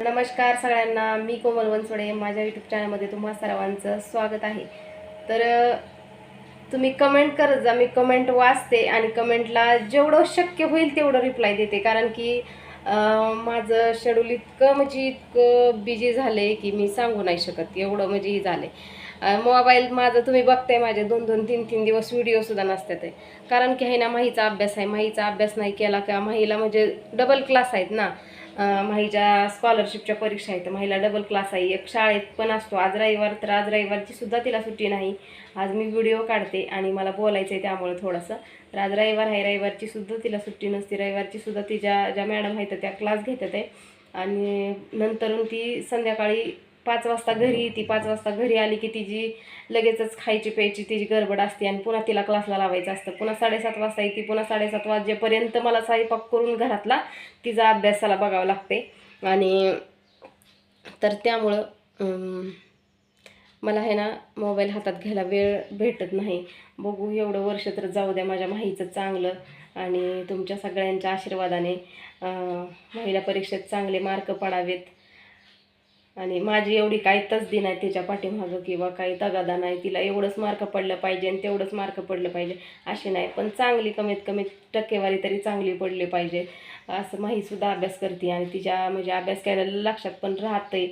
नमस्कार सगळ्यांना मी कोमल वनसोडे. माझ्या यूट्यूब चॅनलमध्ये तुम्हा सर्वांचं स्वागत आहे. तर तुम्ही कमेंट करत जा. मी कमेंट वाचते आणि कमेंटला जेवढं शक्य होईल तेवढं रिप्लाय देते. कारण की माझं शेड्यूल इतकं म्हणजे इतकं बिझी झालं आहे की मी सांगू नाही शकत. एवढं म्हणजे झालं आहे मोबाईल माझं तुम्ही बघताय माझे दोन दोन तीन तीन दिवस व्हिडिओसुद्धा नसतात आहे. कारण की आहे ना माहीचा अभ्यास आहे. माहीचा अभ्यास नाही केला का माहीला म्हणजे डबल क्लास आहेत ना. माहीच्या स्कॉलरशिपच्या परीक्षा आहेत. माहीला डबल क्लास आहे. एक शाळेत पण असतो. आज रविवार तर आज रविवारची सुद्धा तिला सुट्टी नाही. आज मी व्हिडिओ काढते आणि मला बोलायचं आहे त्यामुळे थोडंसं. तर आज रविवार आहे. रविवारची सुद्धा तिला सुट्टी नसते. रविवारची सुद्धा तिच्या ज्या मॅडम आहेत त्या क्लास घेतात आहे आणि नंतरून ती संध्याकाळी पाच वाजता घरी येते पाच वाजता घरी आली की तिची लगेचच खायची प्यायची तिची गडबड असते आणि पुन्हा तिला क्लासला लावायचं असतं. पुन्हा साडेसात वाजता येते पुन्हा साडेसात वाजेपर्यंत मला स्वयंपाक करून घरातला तिचा अभ्यासाला बघावं लागते. आणि तर त्यामुळं मला हे ना मोबाईल हातात घ्यायला वेळ भेटत नाही. बघू एवढं वर्ष तर जाऊ द्या माझ्या माहीचं चांगलं. आणि तुमच्या सगळ्यांच्या आशीर्वादाने महिला परीक्षेत चांगले मार्क पडावेत. आणि माझी एवढी काही तसदी नाही त्याच्या पाठीमागं किंवा काही तगादा नाही. तिला एवढंच मार्क पडलं पाहिजे आणि तेवढंच मार्क पडलं पाहिजे असे नाही. पण चांगली कमीत कमी टक्केवारी तरी चांगली पडली पाहिजे. असं माहीसुद्धा अभ्यास करते आणि तिच्या म्हणजे अभ्यास करायला लक्षात पण राहतंय.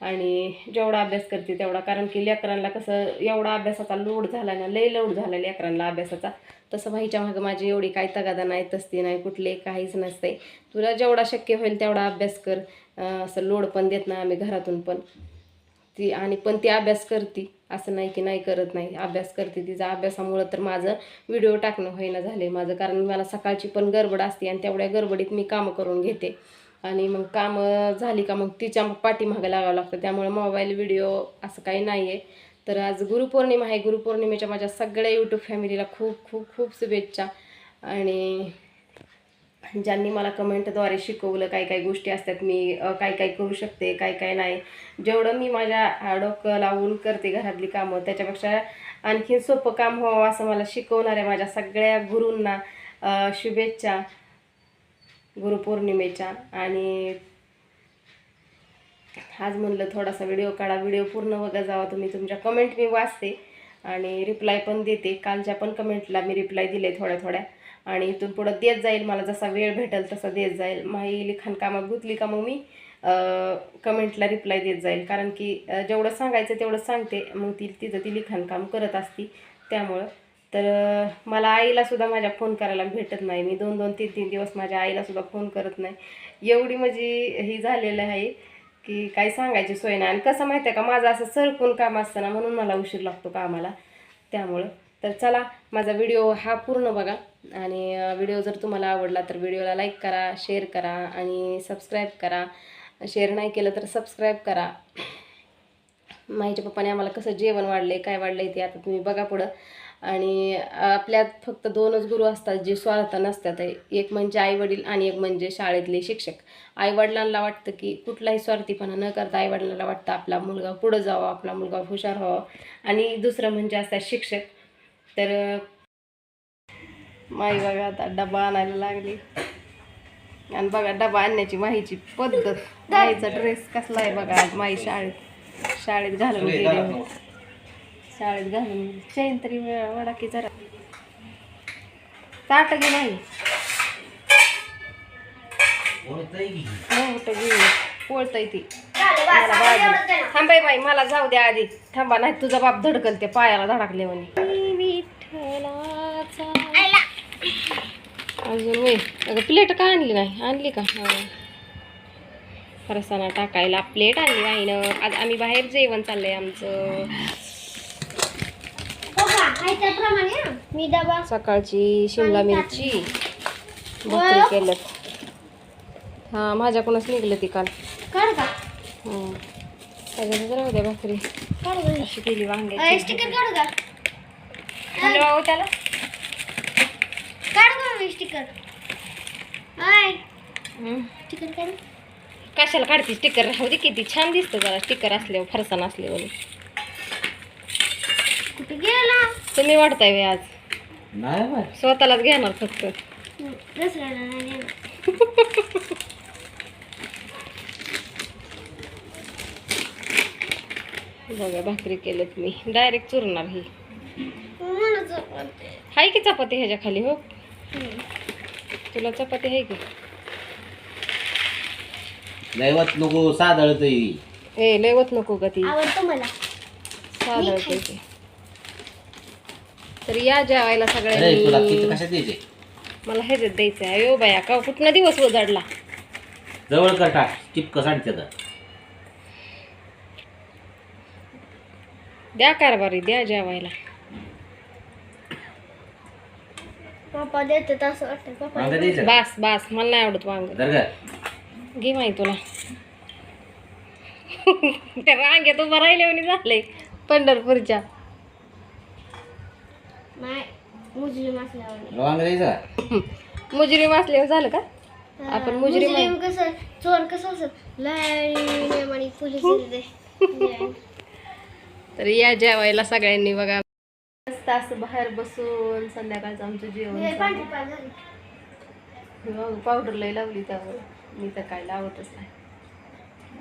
आणि जेवढा अभ्यास करते तेवढा. कारण की लेकरांना कसं एवढा अभ्यासाचा लोड झाला ना लय लोड झाला लेकरांना अभ्यासाचा. तसं व्हायच्या मागं माझी एवढी काही तगादा नाही तसती नाही कुठले काहीच नसते. तुला जेवढा शक्य होईल तेवढा अभ्यास कर. असं लोड पण देत नाही आम्ही घरातून पण. ती आणि पण ती अभ्यास करते. असं नाही की नाही करत नाही. अभ्यास करते तिचा. अभ्यासामुळं तर माझं व्हिडिओ टाकणं होईना झाले माझं. कारण मला सकाळची पण गडबड असते आणि तेवढ्या गडबडीत मी कामं करून घेते. आणि मग कामं झाली का मग तिच्या पाठीमागं लागावं लागतं. त्यामुळे मोबाईल व्हिडिओ असं काही नाही आहे तर आज गुरुपौर्णिमा आहे. गुरुपौर्णिमेच्या माझ्या सगळ्या यूट्यूब फॅमिलीला खूप खूप खूप शुभेच्छा. आणि ज्यांनी मला कमेंटद्वारे शिकवलं काय काय गोष्टी असतात मी काय काय करू शकते काय काय नाही. जेवढं मी माझ्या डोकं लावून करते घरातली कामं त्याच्यापेक्षा आणखीन सोपं काम व्हावं असं मला शिकवणाऱ्या माझ्या सगळ्या गुरूंना शुभेच्छा. गुरुपौर्णिमेच्या आणि आज म्हणलं थोडासा व्हिडिओ काढा. व्हिडिओ पूर्ण बघा जावा तुम्ही. तुमच्या कमेंट मी वाचते आणि रिप्लाय पण देते. कालच्या पण कमेंटला मी रिप्लाय दिले थोड्या थोड्या. आणि इथून पुढं देत जाईल. मला जसा वेळ भेटेल तसा देत जाईल. माही लिखाण कामात गुंतली का मग मी? कमेंटला रिप्लाय देत जाईल. कारण की जेवढं सांगायचं तेवढं सांगते. मग ती तिचं ती लिखाणकाम करत असती. त्यामुळं तर मला आईला सुद्धा माझ्या फोन करायला भेटत नाही. मी दोन दोन तीन तीन दिवस माझ्या आईला सुद्धा फोन करत नाही. एवढी माझी ही झालेलं आहे की काही सांगायची सोय नाही. आणि कसं माहिती आहे का माझं असं सरकून काम असतं ना म्हणून मला उशीर लागतो कामाला. त्यामुळं. तर चला माझा व्हिडिओ हा पूर्ण बघा. आणि व्हिडिओ जर तुम्हाला आवडला तर व्हिडिओला लाईक करा शेअर करा आणि सबस्क्राईब करा. शेअर नाही केलं तर सबस्क्राईब करा. माझ्या पप्पाने आम्हाला कसं जेवण वाढलं आहे काय वाढलं आहे ते आता तुम्ही बघा पुढं. आणि आपल्यात फक्त दोनच गुरु असतात जे स्वार्थ नसतात. एक म्हणजे आईवडील आणि एक म्हणजे शाळेतले शिक्षक. आईवडिलांना वाटतं की कुठलाही स्वार्थीपणा न करता आईवडिलांना वाटतं आपला मुलगा पुढं जावा आपला मुलगा हुशार व्हावा. आणि दुसरं म्हणजे असतात शिक्षक. तर माई बघा आता डबा आणायला लागली. आणि बघा डबा आणण्याची माहीची पद्धत. माईचा ड्रेस कसला आहे बघा माई शाळेत. शाळेत घालून गेली. शाळेत घालून. चैन तरी वेळा वडा की जरा. ताट गे नाही. मोठं घे पोळतय ती. थांबाय बाई मला जाऊ द्या आधी. थांबा नाही तुझा बाप धडकल ते पायाला धडकले म्हणे. विठ्ठलाचा. अजून वय अगं प्लेट का आणली नाही? आणली का? हा. फरसाना टाकायला प्लेट आणली आईनं आज आम्ही बाहेर जेवण चाललंय आमचं. मी डबा सकाळची शिमला मिरची भाकरी केलं हा माझ्याकडूनच निघलं ती काल. काढ का? हं. जरा उद्या भाकरी. अशी केली अय, वांग्याची स्टिकर काढ का? म्हणलं बाबा त्याला काढ का मी स्टिकर हाय. स्टिकर काढ. कशाला काढते स्टिकर राहू दे किती छान दिसतं जरा. स्टिकर असल्यावर फरसाण असल्यावर. कुठे गेला? तुम्ही वाटताय व्हय आज. नाही बाय स्वतःलाच घेणार फक्त. दुसऱ्याला नाही नेणार. बघा भाकरी केलेत मी. डायरेक्ट चुरणार ही. मला. हाय की चपाती ह्याच्या खाली हो? हम्म. तुला चपाती आहे की? दैवत नको सादळत ए लेवत नको का ती. आवडतं मला. साधळते ती. तर या जेवायला अरे तुला किती सगळ्यांनी द्यायचे? मला हे द्यायचं आहे अयो बाया का कुठनं दिवस उजाडला? जवळ कर टाक टिपक सांगते तर. द्या कारभारी द्या जेवायला. पप्पा देते असं वाटतं पप्पा? बास बास मला नाही आवडत वांग. घे माही तुला. त्या रांगेत उभं राहिल्यावर झालंय पंढरपूरच्या. नाही मुजरी मासल्यावर. वांग द्यायचं का? मुजरी मासल्यावर झालं का? आपण मुजरी मुजरीम कसं चोर कसं असं लाईन आणि पोलीस. तर या जेवायला सगळ्यांनी बघा. मस्त असं बाहेर बसून संध्याकाळचं आमचं जेवण पावडर लई लावली त्यावर. मी तर काय लावतच नाही.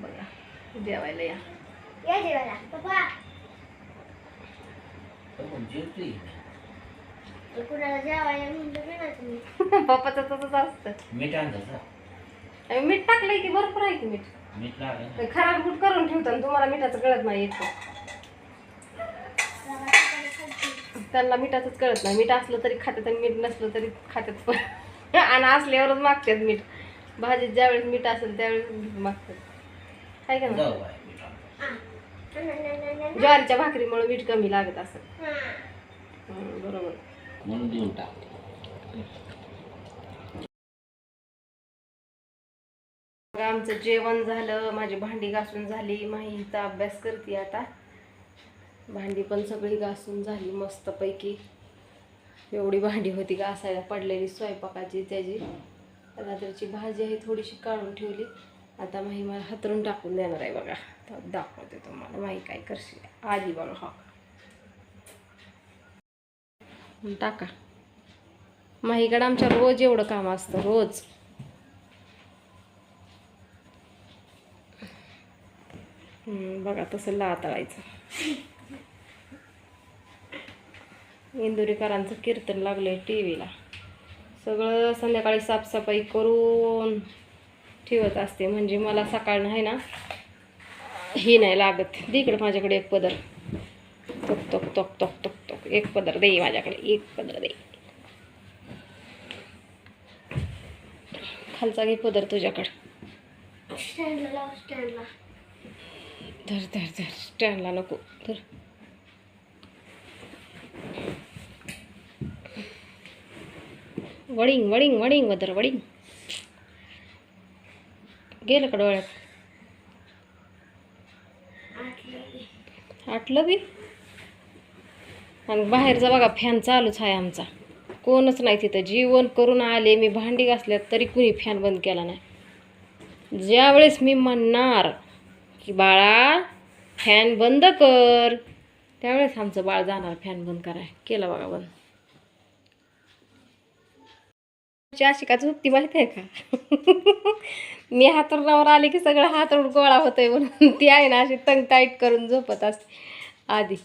बघा जेवायला या. या जेवायला. पप्पाचं तसंच असतं. मीठ आणलं का? आणि मीठ टाकलंय की भरपूर आहे की मीठ? मीठ लागलं ना. ते खराब गुट करून ठेवतात आणि तुम्हाला मिठाचं कळत नाही येत त्यांना मिठाचंच कळत नाही. मीठ असलं तरी खातात आणि मीठ नसलं तरी खातात पण. आणि असल्यावरच मागतात मीठ. भाजीत ज्यावेळेस मीठ असेल त्यावेळेस मागतात काय का ना जाऊ बाय, मीठ आणलं. ज्वारीच्या भाकरीमुळे मीठ कमी लागत असेल. बरोबर. म्हणून देऊन टाक. आमचं जेवण झालं माझी भांडी घासून झाली माहीचा अभ्यास करते आता. भांडी पण सगळी घासून झाली मस्तपैकी. एवढी भांडी होती घासायला पडलेली स्वयंपाकाची त्याची. रात्रीची भाजी आहे थोडीशी काढून ठेवली. आता माही मला हातरून टाकून देणार आहे बघा. दाखवते तुम्हाला माही काय करशील. आधी बघा. हा टाका. टाका माहीकडं आमच्या रोज एवढं काम असतं रोज. बघा तसं लाताळायचं. इंदुरीकरांचं कीर्तन लागलंय टी व्हीला सगळं संध्याकाळी साफसफाई करून ठेवत असते म्हणजे मला सकाळ नाही ना ही नाही लागत. तिकडं माझ्याकडे एक पदर. तोक तोक तोक तोक तोक एक पदर दे माझ्याकडे एक पदर दे. खालचा घे पदर तुझ्याकडे. धर धर धर. स्टँडला नको धर. वडिंग वडिंग वडिंग वदर वडिंग गेलं का डोळ्यात आटलं बी? आणि बाहेरचा बघा फॅन चालूच आहे आमचा. कोणच नाही तिथं. जीवन करून आले मी भांडी घासल्यात तरी कुणी फॅन बंद केला नाही. ज्यावेळेस मी म्हणणार की बाळा फॅन बंद कर त्यावेळेस आमचं बाळ जाणार फॅन बंद कराय. केला बघा बंद. अशी का झोपती माहिती आहे का? मी हातरुणावर आले की सगळं हातरुण गोळा होतंय म्हणून. ती आहे ना अशी तंग टाईट करून झोपत असते. आधी.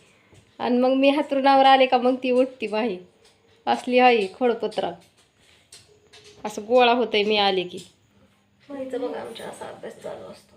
आणि मग मी हातरुणावर आले का मग ती उठती माही असली आई खोडपत्रा. असं गोळा होतंय मी आले की. बघा आमच्या असा अभ्यास चालू असतो.